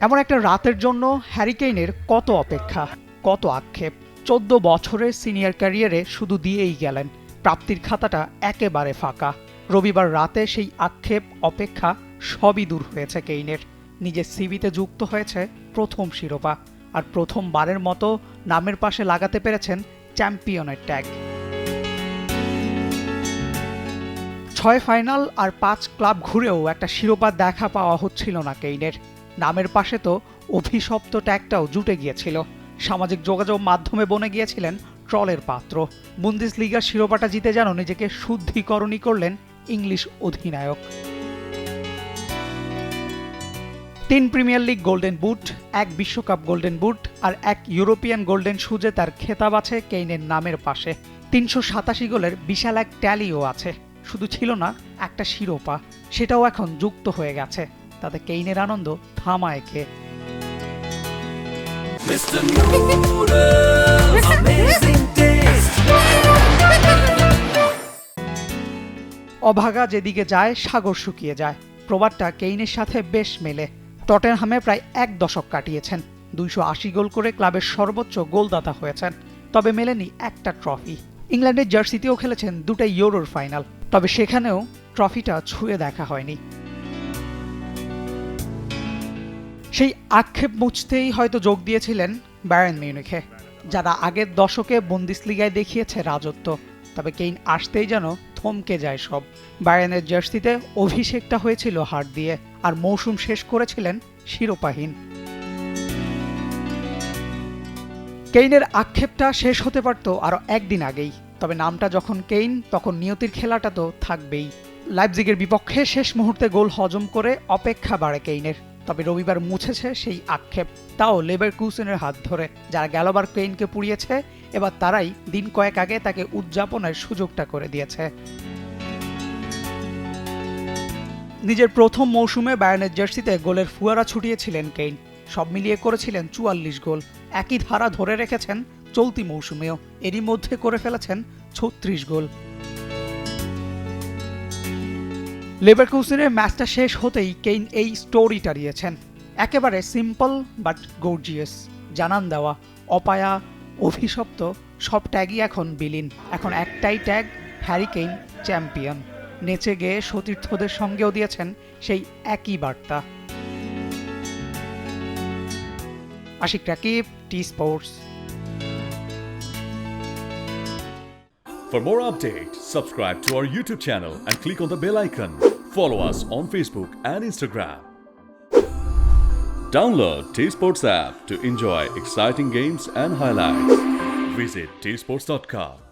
এমন একটা রাতের জন্য হ্যারিকেইনের কত অপেক্ষা, কত আক্ষেপ। চোদ্দ বছরের সিনিয়র ক্যারিয়ারে শুধু দিয়েই গেলেন। প্রাপ্তির খাতাটা একেবারে ফাঁকা। রবিবার রাতে সেই আক্ষেপ, অপেক্ষা সবই দূর হয়েছে কেইনের। নিজের সিবিতে যুক্ত হয়েছে প্রথম শিরোপা। আর প্রথমবারের মতো নামের পাশে লাগাতে পেরেছেন চ্যাম্পিয়নের ট্যাগ। ছয় ফাইনাল আর পাঁচ ক্লাব ঘুরেও একটা শিরোপা দেখা পাওয়া হচ্ছিল না কেইনের। নামের পাশে তো অভিশপ্ত ট্যাগটাও জুটে গিয়েছিল। সামাজিক যোগাযোগ মাধ্যমে বনে গিয়েছিলেন ট্রলের পাত্র। বুন্দিস লিগার শিরোপাটা জিতে যেন নিজেকে শুদ্ধিকরণই করলেন ইংলিশ অধিনায়ক। তিন প্রিমিয়ার লিগ গোল্ডেন বুট, এক বিশ্বকাপ গোল্ডেন বুট আর এক ইউরোপিয়ান গোল্ডেন শুজে তার খেতাব আছে কেইনের নামের পাশে। তিনশো সাতাশি গোলের বিশাল এক ট্যালিও আছে। শুধু ছিল না একটা শিরোপা। সেটাও এখন যুক্ত হয়ে গেছে। তাতে কেইনের আনন্দ থামায় কে? Mr. Noodles, amazing taste. অভাগা যেদিকে যায় সাগর শুকিয়ে যায়। প্রবাদটা কেইনের সাথে বেশ মেলে। টটেনহামে প্রায় এক দশক কাটিয়েছেন। দুইশো আশি গোল করে ক্লাবের সর্বোচ্চ গোলদাতা হয়েছেন। তবে মেলেনি একটা ট্রফি। ইংল্যান্ডের জার্সিতেও খেলেছেন দুটা ইউরোর ফাইনাল, তবে সেখানেও ট্রফিটা ছুঁয়ে দেখা হয়নি। সেই আক্ষেপ মুছতেই হয়তো যোগ দিয়েছিলেন ব্যারেন মিউনিখে, যারা আগের দশকে বন্দিসলিগায় দেখিয়েছে রাজত্ব, তবে কেইন আসতেই যেন থমকে যায় সব। ব্যারেনের জার্সিতে অভিষেকটা হয়েছিল হার দিয়ে, আর মৌসুম শেষ করেছিলেন শিরোপাহীন। কেইনের আক্ষেপটা শেষ হতে পারত আরও একদিন আগেই, তবে নামটা যখন কেইন, তখন নিয়তির খেলাটা তো থাকবেই। লাইপজিগের বিপক্ষে শেষ মুহূর্তে গোল হজম করে অপেক্ষা বাড়ে কেইনের, তবে রবিবার মুছেছে সেই আক্ষেপ, তাও লেবার কুসেনের হাত ধরে, যারা গেলবার কেইনকে পুড়িয়েছে, এবার তারাই দিন কয়েক আগে তাকে উদযাপনের সুযোগটা করে দিয়েছে। নিজের প্রথম মৌসুমে বায়ানের জার্সিতে গোলের ফুয়ারা ছুটিয়েছিলেন কেইন, সব মিলিয়ে করেছিলেন চুয়াল্লিশ গোল। একই ধারা ধরে রেখেছেন চলতি মৌসুমেও। এরই মধ্যে করে ফেলেছেন ছত্রিশ গোল। লেভারকুসেনের ম্যাচটা শেষ হতেই কেইন এই স্টোরিটা দিয়েছেন। একেবারে সিম্পল বাট গর্জিয়াস জানান দেওয়া, অপায়া, অভিশপ্ত, সব ট্যাগই এখন বিলীন। এখন একটাই ট্যাগ হ্যারি কেইন চ্যাম্পিয়ন নেচে গেয়ে সতীর্থদের সঙ্গেও দিয়েছেন সেই একই বার্তা। Ashik Rakib T sports For more updates, subscribe to our YouTube channel and click on the bell icon. Follow us on Facebook and Instagram. Download T Sports app to enjoy exciting games and highlights. Visit tsports.com.